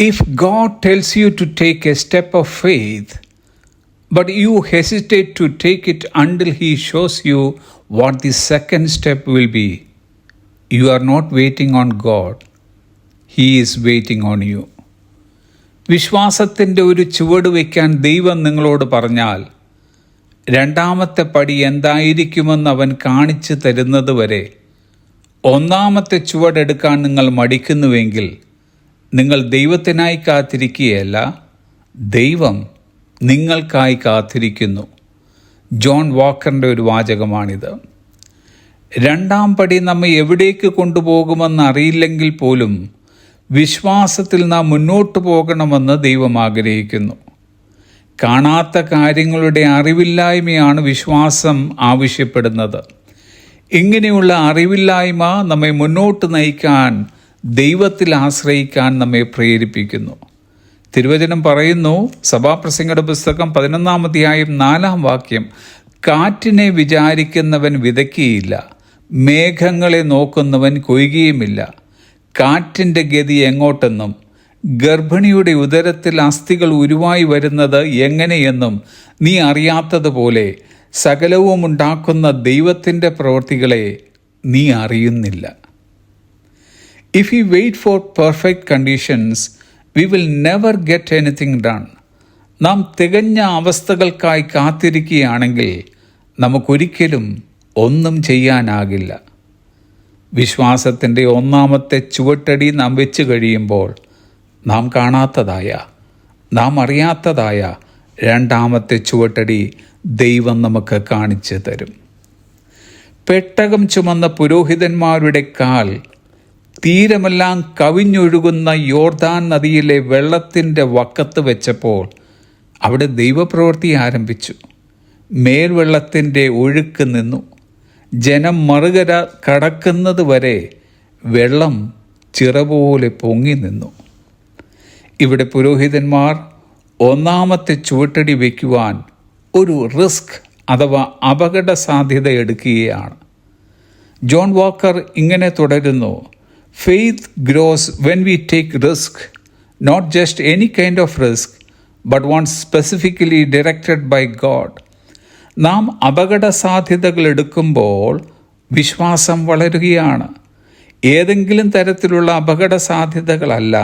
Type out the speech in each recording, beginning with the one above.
If God tells you to take a step of faith, but you hesitate to take it until He shows you what the second step will be, you are not waiting on God, He is waiting on you. വിശ്വാസത്തിന്റെ ഒരു ചുവട് വയ്ക്കാൻ ദൈവം നിങ്ങളോട് പറഞ്ഞാൽ രണ്ടാമത്തെ പടി എന്തായിരിക്കുമെന്ന് അവൻ കാണിച്ചു തരുന്നത് വരെ ഒന്നാമത്തെ ചുവടെടുക്കാൻ നിങ്ങൾ മടിക്കുന്നുവെങ്കിൽ നിങ്ങൾ ദൈവത്തിനായി കാത്തിരിക്കുകയല്ല ദൈവം നിങ്ങൾക്കായി കാത്തിരിക്കുന്നു. ജോൺ വാക്കറിന്റെ ഒരു വാചകമാണിത്. രണ്ടാം പടി നമ്മെ എവിടേക്ക് കൊണ്ടുപോകുമെന്ന് അറിയില്ലെങ്കിൽ പോലും വിശ്വാസത്തിൽ നാം മുന്നോട്ട് പോകണമെന്ന് ദൈവം ആഗ്രഹിക്കുന്നു. കാണാത്ത കാര്യങ്ങളുടെ അറിവില്ലായ്മയാണ് വിശ്വാസം ആവശ്യപ്പെടുന്നത്. ഇങ്ങനെയുള്ള അറിവില്ലായ്മ നമ്മെ മുന്നോട്ട് നയിക്കാൻ ദൈവത്തിൽ ആശ്രയിക്കാൻ നമ്മെ പ്രേരിപ്പിക്കുന്നു. തിരുവചനം പറയുന്നു സഭാപ്രസംഗയുടെ പുസ്തകം പതിനൊന്നാം അധ്യായം നാലാം വാക്യം കാറ്റിനെ വിചാരിക്കുന്നവൻ വിതയ്ക്കുകയില്ല മേഘങ്ങളെ നോക്കുന്നവൻ കൊയ്യുകയുമില്ല. കാറ്റിന്റെ ഗതി എങ്ങോട്ടെന്നും ഗർഭിണിയുടെ ഉദരത്തിൽ അസ്ഥികൾ ഉരുവായി വരുന്നത് എങ്ങനെയെന്നും നീ അറിയാത്തതുപോലെ സകലവും ഉണ്ടാക്കുന്ന ദൈവത്തിന്റെ പ്രവൃത്തികളെ നീ അറിയുന്നില്ല. If we wait for perfect conditions, we will never get anything done. നാം തികഞ്ഞ അവസ്ഥകൾക്കായി കാത്തിരിക്കുകയാണെങ്കിൽ നമുക്കൊരിക്കലും ഒന്നും ചെയ്യാനാകില്ല വിശ്വാസത്തിന്റെ ഒന്നാമത്തെ ചുവട്ടടി നാം വെച്ച് കഴിയുമ്പോൾ നാം കാണാത്തതായ നാം അറിയാത്തതായ രണ്ടാമത്തെ ചുവട്ടടി ദൈവം നമുക്ക് കാണിച്ചു തരും പെട്ടകം ചുമന്ന പുരോഹിതന്മാരുടെ കാൽ തീരമെല്ലാം കവിഞ്ഞൊഴുകുന്ന യോർദാൻ നദിയിലെ വെള്ളത്തിന്റെ വക്കത്ത് വെച്ചപ്പോൾ അവിടെ ദൈവപ്രവൃത്തി ആരംഭിച്ചു. മേൽവെള്ളത്തിന്റെ ഒഴുക്ക് നിന്നു. ജനം മറുകര കടക്കുന്നത് വരെ വെള്ളം ചിറപോലെ പൊങ്ങി നിന്നു. ഇവിടെ പുരോഹിതന്മാർ ഒന്നാമത്തെ ചുവട്ടടി വയ്ക്കുവാൻ ഒരു റിസ്ക് അഥവാ അപകട സാധ്യത എടുക്കുകയാണ്. ജോൺ വാക്കർ ഇങ്ങനെ തുടരുന്നു. Faith grows when we take risk not just any kind of risk but one specifically directed by God നാം അപകട സാധ്യതകൾ എടുക്കുമ്പോൾ വിശ്വാസം വളരുകയാണ്. ഏതെങ്കിലും തരത്തിലുള്ള അപകട സാധ്യതകളല്ല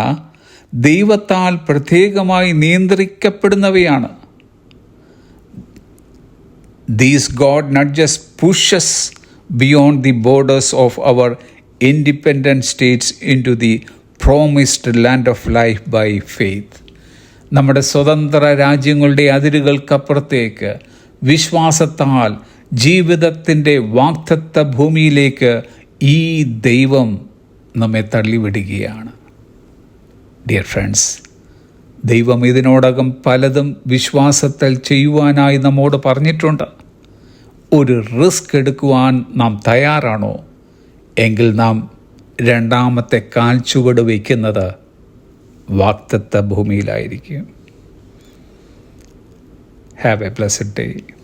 ദൈവത്താൽ പ്രത്യേകമായി നിയന്ത്രിക്കപ്പെടുന്നവയാണ്. These God not just pushes beyond the borders of our independent states into the promised land of life by faith നമ്മുടെ സ്വതന്ത്ര രാജ്യങ്ങളുടെ അതിരുകൾക്കപ്പുറത്തേക്ക് വിശ്വാസത്താൽ ജീവിതത്തിന്റെ വാക്തത്വ ഭൂമിയിലേക്ക് ഈ ദൈവം നമ്മെ തള്ളിവിടുകയാണ്. ഡിയർ ഫ്രണ്ട്സ് ദൈവം ഇതിനോടകം പലതും വിശ്വാസത്തിൽ ചെയ്യുവാനായി നമ്മോട് പറഞ്ഞിട്ടുണ്ട്. ഒരു റിസ്ക് എടുക്കുവാൻ നാം തയ്യാറാണോ? എങ്കിൽ നാം രണ്ടാമത്തെ കാൽ ചുവട് വയ്ക്കുന്നത് വാക്തത്വ ഭൂമിയിലായിരിക്കും ഹാവ് എ പ്ലസ് day.